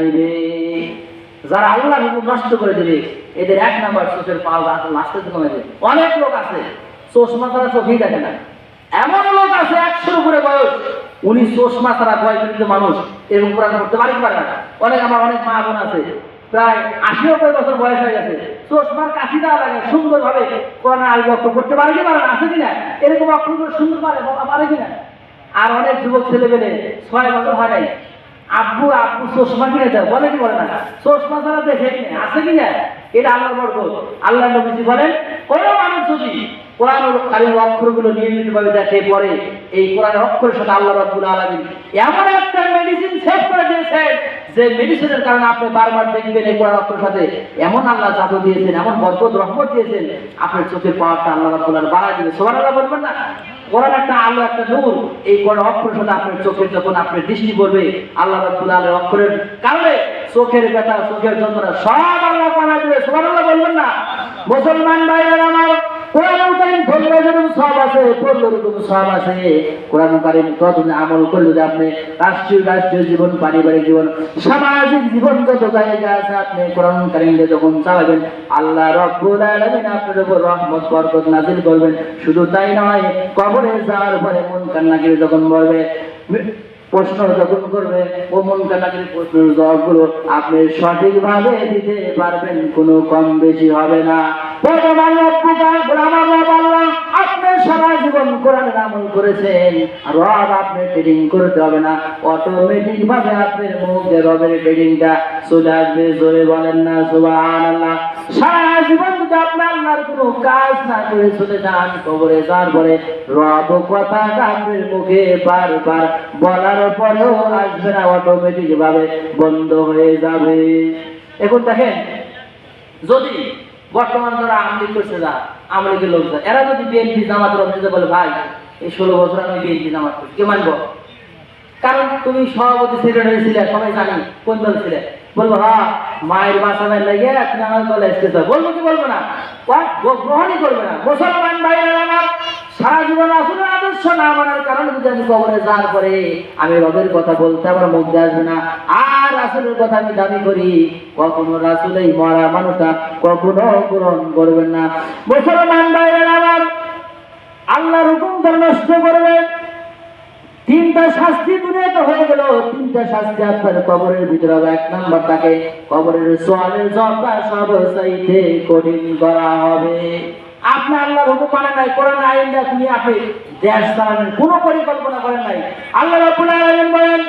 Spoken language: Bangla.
নিবে। যারা আল্লাহ নষ্ট করে এদের এক নাম্বার চোখের পাওয়া লাস্টের দিন হবে অনেক লোক আছে, চশমা চোখেই দেখে না। এমন লোক আছে একশোর উপরে বয়স, উনি চশমা মানুষ এরকম কোরআন করতে পারি পারে না। অনেক আমার অনেক মা বোন আছে, প্রায় আশি নব্বই বছর বয়স হয়ে গেছে, চশমার কাশি দেওয়া লাগে সুন্দর ভাবে কোরআন আলী অক্ষর করতে পারে কি পারে না, আছে কিনা? এরকম অক্ষরগুলো সুন্দর পারে পারে কিনা? আর অনেক যুবক ছেলে পেলে ছয় বছর হয় নাই আব্বু আব্বু চশমা কিনে দেয়, বলে কি বলে না? চশমা ছাড়া দেখে আছে কি না? এটা আল্লাহর বরকত। আল্লাহ নবীজি বলেন কোনো মানুষ যদি কোরআন কালীন অক্ষরগুলো নিয়মিতভাবে দেখে পরে এই কোরআনের অক্ষরের সাথে আল্লাহ রাব্বুল আলামিন এমন একটা মেডিসিন সেভ করে দিয়েছেন, যে মেডিসিনের কারণে আপনি বারবার দেখবেন এই কোরআন অক্ষরের সাথে এমন আল্লাহ জাদু দিয়েছেন, এমন বরকত, রহমত দিয়েছেন, আপনার চোখের পাওয়ারটা আল্লাহ রাব্বুল আলামিন বাড়ায় দিবে। সুবহানাল্লাহ বলবেন না? কোরআন একটা আলো, একটা নূর। এই কোরআন অক্ষর সাথে আপনার চোখে যখন আপনার দৃষ্টি পড়বে, আল্লাহ রাব্বুল আলামিন অক্ষরের কারণে চোখের ব্যথা, চোখের যন্ত্রণা সব আল্লাহ পানা দিবে। সুবহানাল্লাহ বলবেন না। মুসলমান ভাইরা আমার সব আছে পড়লে যেরকম সব আছে। কোরআন আমল করলে যে আপনি রাষ্ট্রীয় রাষ্ট্রীয় জীবন, পারিবারিক জীবন, সামাজিক জীবন যত জায়গা আছে, আপনি কোরআন যখন চালাবেন, আল্লাহ আপনার উপর রহমত, বরকত নাজিল করবেন। শুধু তাই নয়, কবরে যাওয়ার পরে মন কান্নাকিরে যখন বলবে প্রশ্ন যখন করবে, ও মন কান্নাকির প্রশ্নের জবাবগুলো আপনি সঠিকভাবে দিতে পারবেন, কোনো কম বেশি হবে না। সারা জীবন কোরআনের আমল করেছেন আপনি করতে হবে না। অটোমেটিক ভাবে আপনার মুখে রবের ট্রেডিংটা চলে আসবে, জোরে বলেন না সারা জীবন যদি আপনি আল্লাহর কোনো কাজ না করে চলে যান, কবরে যাওয়ার পরে রব কথাটা আপনার মুখে বারবার বলার পরেও আসবে না অটোমেটিক ভাবে বন্ধ হয়ে যাবে। এখন দেখেন, যদি বর্তমান যারা আমলি করছে যা আমলিকে লোক যা এরা যদি বিএনপি জামাতের অফিসে বলে, ভাই, এই ষোলো বছর আমি বিএনপি জামাত করছি। কে মানব? কারণ তুমি সভাপতি সেক্রেটারি ছিলে, সবাই জানি কোন দল ছিলে। বলব হ্যাঁ মায়ের বাসানের লাগে তুমি আমার দলে এসেছে। বলব কি বলব না? গ্রহণই করবে না। মুসলমান ভাইয়ের আমার সারা জীবন আসলে আদর্শ না মানার কারণে যদি আমি কবরে যাওয়ার পরে আমি রবের কথা বলতে আমার মধ্যে আসবে না, আর রাসুলের কথা আমি দাবি করি, কখনো রাসুল এই মরা মানুষটা কখনো গ্রহণ করবেন না। মুসলমান ভাইয়ের আমার, আল্লাহর হুকুমটা নষ্ট করবে তিনটা শাস্তি দুনিয়াতে হয়ে গেল, তিনটা শাস্তি আপনার কবরের ভিতরে এক নাম্বার তাকে কবরের সোয়ালের জবটা সব কঠিন করা হবে। আপনি আল্লাহর হুকুম মানে নাই কোরআন আইন নিয়ে আপনি দেশ চালানোর কোনো পরিকল্পনা করেন নাই। আল্লাহ রাব্বুল আলামিন বলেন